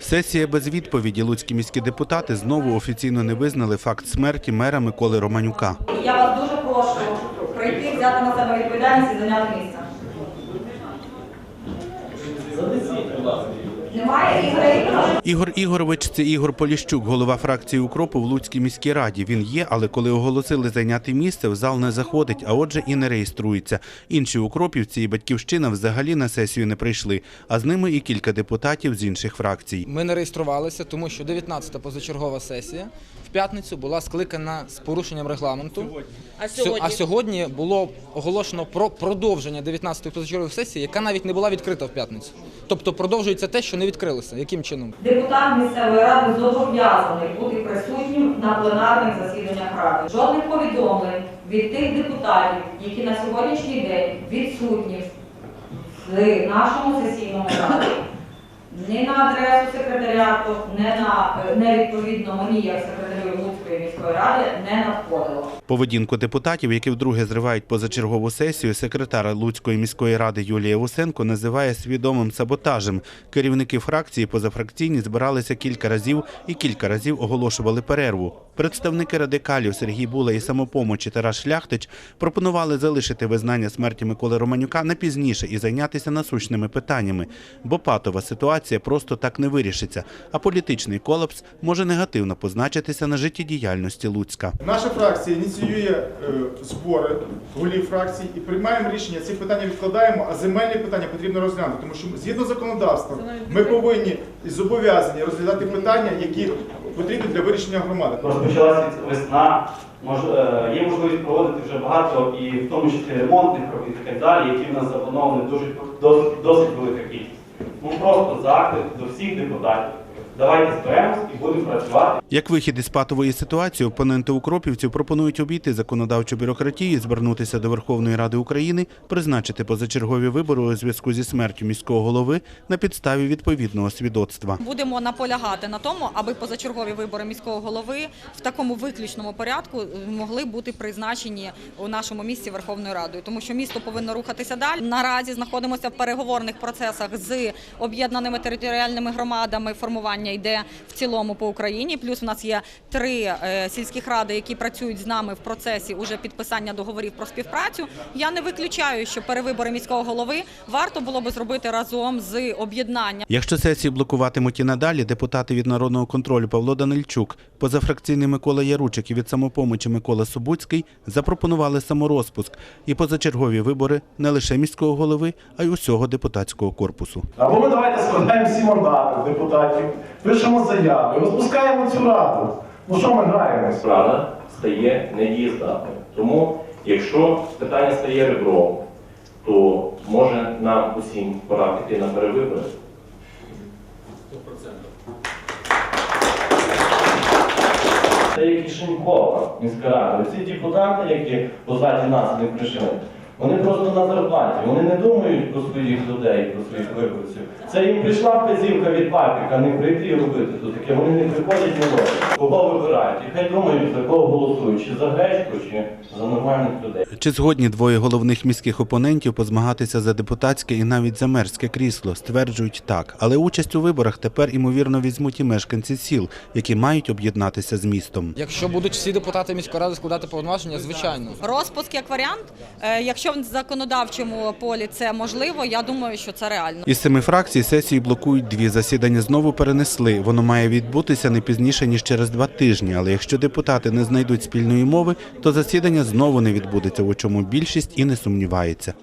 Сесія без відповіді. Луцькі міські депутати знову офіційно не визнали факт смерті мера Миколи Романюка. Я вас дуже прошу прийти, взяти на себе відповідальність і зайняти місце. Немає Ігор Ігорович це Ігор Поліщук, голова фракції Укропу в Луцькій міській раді. Він є, але коли оголосили зайняти місце, в зал не заходить, а отже і не реєструється. Інші укропівці і батьківщина взагалі на сесію не прийшли, а з ними і кілька депутатів з інших фракцій. Ми не реєструвалися, тому що 19-та позачергова сесія в п'ятницю була скликана з порушенням регламенту. А сьогодні? А сьогодні було оголошено про продовження 19-ї позачергової сесії, яка навіть не була відкрита в п'ятницю. Тобто продовжується те, що не відкрилося. Яким чином? Депутат місцевої ради зобов'язаний бути присутнім на пленарних засіданнях ради. Жодних повідомлень від тих депутатів, які на сьогоднішній день відсутні в нашому сесійному залі. Ні на адресу секретаріату, не на не відповідно мені як секретарю Луцької міської ради не надходило. Поведінку депутатів, які вдруге зривають позачергову сесію, секретар Луцької міської ради Юлія Усенко називає свідомим саботажем. Керівники фракції позафракційні збиралися кілька разів і кілька разів оголошували перерву. Представники радикалів Сергій Була і самопомочі Тарас Шляхтич пропонували залишити визнання смерті Миколи Романюка на пізніше і зайнятися насущними питаннями, бо патова ситуація просто так не вирішиться, а політичний колапс може негативно позначитися на життєдіяльності Луцька. Наша фракція ініціює е, збори голів фракцій і приймаємо рішення. Ці питання відкладаємо, а земельні питання потрібно розглянути, тому що згідно законодавства ми повинні і зобов'язані розглядати питання, які потрібні для вирішення громади. розпочалася весна, мож, е, є можливість проводити вже багато і в тому числі ремонтних робіт і так далі, які в нас заплановані дуже досить, досить велика кількість. Ну просто заклик до всіх депутатів. Давайте зберемось і будемо працювати. Як вихід із патової ситуації, опоненти укропівців пропонують обійти законодавчу бюрократію, звернутися до Верховної Ради України, призначити позачергові вибори у зв'язку зі смертю міського голови на підставі відповідного свідоцтва. Будемо наполягати на тому, аби позачергові вибори міського голови в такому виключному порядку е, могли бути призначені у нашому місті Верховною Радою, тому що місто повинно рухатися далі. Наразі знаходимося в переговорних процесах з об'єднаними територіальними громадами. Формування йде в цілому по Україні. Плюс в нас є три е, сільських ради, які працюють з нами в процесі уже підписання договорів про співпрацю. Я не виключаю, що перевибори міського голови варто було би зробити разом з об'єднанням. Якщо сесії блокуватимуть і надалі, депутати від народного контролю Павло Данильчук, позафракційний Микола Яручик і від самопомочі Микола Собуцький запропонували саморозпуск і позачергові вибори не лише міського голови, а й усього депутатського корпусу. Або ми давайте складаємо всі мандати депутатів, пишемо заяви, розпускаємо цю раду. Ну що ми граємось? Рада стає недієздатною. Тому, якщо питання стає ребром, то може нам усім пора піти на перевибори. Це як Кишенькова міська рада. Ці депутати, які позаді нас не прийшли, вони просто на зарплаті. Вони не думають про своїх людей, про своїх виборців. Це їм прийшла вказівка від папіка, не прийти і робити тут таке. Вони не приходять не роблять. Кого вибирають? І хай думають, за кого голосують, чи за гречку, чи за нормальних людей. Чи згодні двоє головних міських опонентів позмагатися за депутатське і навіть за мерське крісло? Стверджують так. Але участь у виборах тепер імовірно візьмуть і мешканці сіл, які мають об'єднатися з містом. Якщо будуть всі депутати міської ради складати повноваження, звичайно. Розпуск як варіант, Е, якщо в законодавчому полі це можливо, я думаю, що це реально. Із семи фракцій сесії блокують дві. Засідання знову перенесли. Воно має відбутися не пізніше ніж через два тижні. Але якщо депутати не знайдуть спільної мови, то засідання знову не відбудеться, у чому більшість і не сумнівається.